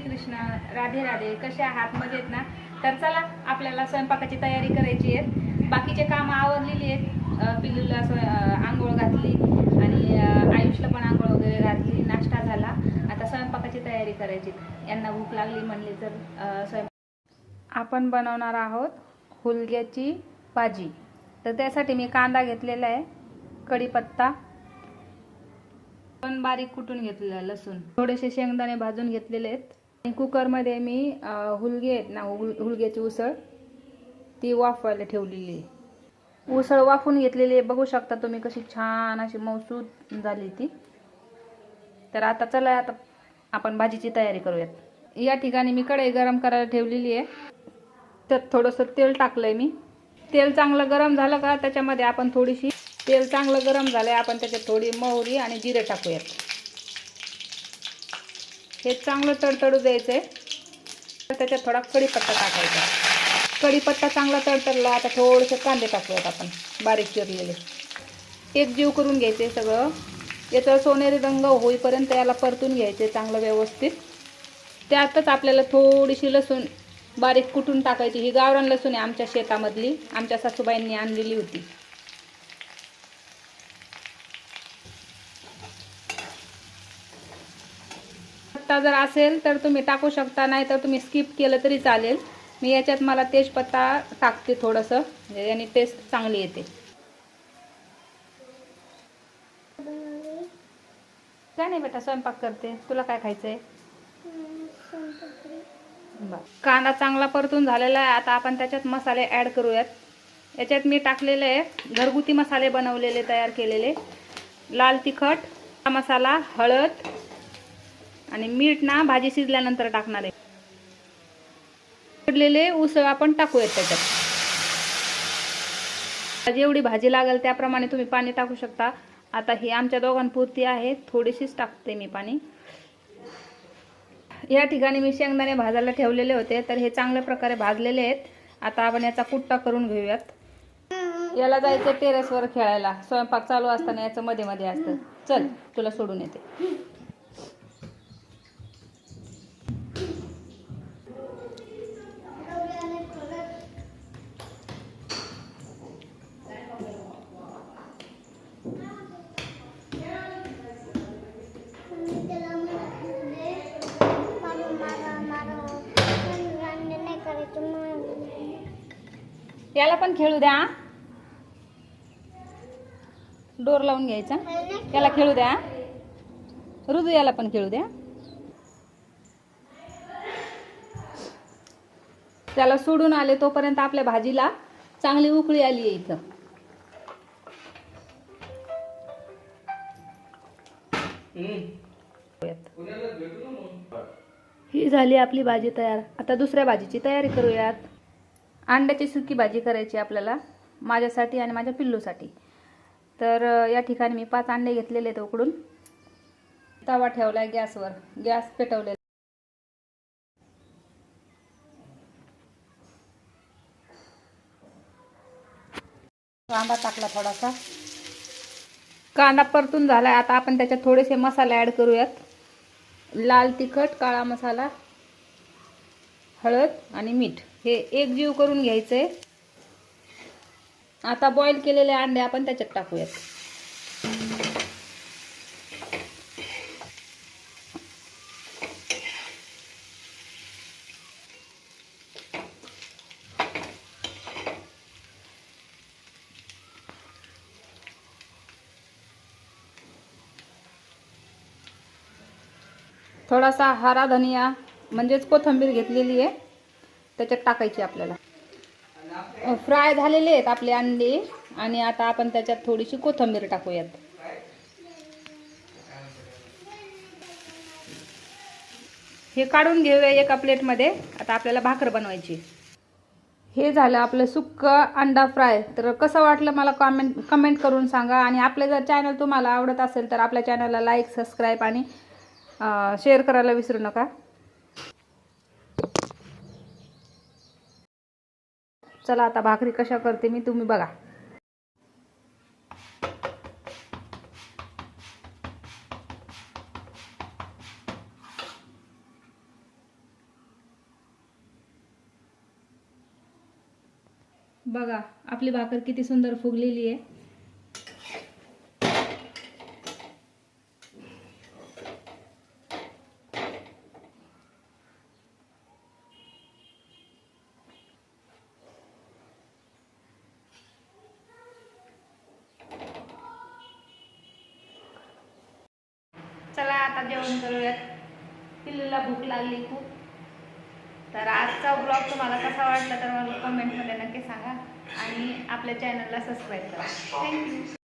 कृष्ण राधे राधे कसे आहात? मजेत ना? तर चला आपल्याला स्वयंपाकाची तयारी करायची आहे. बाकीचे कामं आवरलेली आहेत. पिलूला पिल्लूला आंघोळ घातली आणि आयुषला पण आंघोळ वगैरे घातली. नाश्ता झाला. आता स्वयंपाकाची तयारी करायची. यांना भूक लागली म्हणली तर स्वयंपाक आपण बनवणार आहोत हुलग्याची भाजी. तर त्यासाठी मी कांदा घेतलेला आहे. कढीपत्ता. पण बारीक कुटून घेतलेला लसूण. थोडेसे शेंगदाणे भाजून घेतलेले आहेत. आणि कुकरमध्ये मी हुलगे आहेत ना हुल हुलग्याची उसळ ती वाफवायला ठेवलेली आहे. उसळ वाफून घेतलेली आहे. बघू शकता तुम्ही कशी छान अशी मौसूद झाली ती. तर आता चला आता आपण भाजीची तयारी करूयात. या ठिकाणी मी कढई गरम करायला ठेवलेली आहे. त्यात थोडंसं तेल टाकलं आहे मी. तेल चांगलं गरम झालं का त्याच्यामध्ये आपण थोडीशी तेल चांगलं गरम झालं आपण त्याच्यात थोडी मोहरी आणि जिरे टाकूयात. हे चांगलं तडतडू द्यायचं आहे तर त्याच्यात थोडा कढीपत्ता टाकायचा. कढीपत्ता चांगला तडतडला आता थोडेसे कांदे टाकूयात आपण बारीक चिरलेले. एक जीव करून घ्यायचे सगळं. याचा सोनेरी रंग होईपर्यंत याला परतून घ्यायचे चांगलं व्यवस्थित. त्यातच आपल्याला थोडीशी लसूण बारीक कुटून टाकायची. ही गावरान लसूण आहे आमच्या शेतामधली. आमच्या सासूबाईंनी आणलेली होती. पत्ता जर असेल तर तुम्ही टाकू शकता नाही तर तुम्ही स्किप केलं तरी चालेल. मी याच्यात मला तेजपत्ता टाकते थोडंसं म्हणजे याने टेस्ट चांगली येते. काय नाही बेटा स्वयंपाक करते. तुला काय खायचंय? बर. कांदा चांगला परतून झालेला आहे. आता आपण त्याच्यात मसाले ॲड करूयात. याच्यात मी टाकलेले आहे. घरगुती मसाले बनवलेले तयार केलेले. लाल तिखट मसाला हळद आणि मीठ ना भाजी शिजल्यानंतर टाकणार आहे. उकडलेले उसळ आपण टाकूयात त्याच्यात. जेवढी भाजी लागेल त्याप्रमाणे तुम्ही पाणी टाकू शकता. आता ही आमच्या दोघांपुरती आहे. थोडीशीच टाकते मी पाणी. या ठिकाणी मी शेंगदाणे भाजायला ठेवलेले होते तर हे चांगल्या प्रकारे भाजलेले आहेत. आता आपण याचा कुट्टा करून घेऊयात. याला जायचं टेरेसवर खेळायला. स्वयंपाक चालू असताना याचं मध्ये मध्ये असतं. चल तुला सोडून येते. याला पण खेळू द्या. डोर लावून घ्यायचा. याला खेळू द्या. ऋतू याला पण खेळू द्या. त्याला सोडून आले तोपर्यंत आपल्या भाजीला चांगली उकळी आली आहे इथं. ही झाली आपली भाजी तयार. आता दुसऱ्या भाजीची तयारी करूयात. अंड्याची सुकी भाजी करायची आपल्याला माझ्यासाठी आणि माझ्या पिल्लूसाठी. तर या ठिकाणी मी पाच अंडे घेतलेले आहेत उकडून. तवा ठेवला आहे गॅसवर. गॅस पेटवलेला. कांदा टाकला थोडासा. कांदा परतून झालाय. आता आपण त्याच्यात थोडेसे मसाले ॲड करूयात. लाल तिखट काळा मसाला हळद आणि मीठ. हे एक जीव करून घ्यायचे आता बॉईल केलेले अंडे आपण त्याच्यात टाकूयात. थोडासा हरा धनिया म्हणजेच कोथिंबीर घेतलेली आहे. त्याच्यात टाकायची आपल्याला. फ्राय झालेले आहेत आपले अंडे. आणि आता आपण त्याच्यात थोडीशी कोथिंबीर टाकूयात. हे काढून घेऊया एका प्लेटमध्ये. आता आपल्याला भाकर बनवायची. हे झालं आपलं सुक्क अंडा फ्राय. तर कसं वाटलं मला कमेंट कमेंट करून सांगा. आणि आपलं जर चॅनल तुम्हाला आवडत असेल तर आपल्या चॅनलला लाईक सबस्क्राईब आणि शेअर करायला विसरू नका. चला आता भाकरी कशा करते मी तुम्ही बघा. बघा आपली भाकर किती सुंदर फुगलेली आहे. आता जेवण करूयात. पिल्लूला भूक लागली खूप. तर आजचा ब्लॉग तुम्हाला कसा वाटला तर मला कमेंटमध्ये नक्की सांगा. आणि आपल्या चॅनलला सबस्क्राईब करा. थँक्यू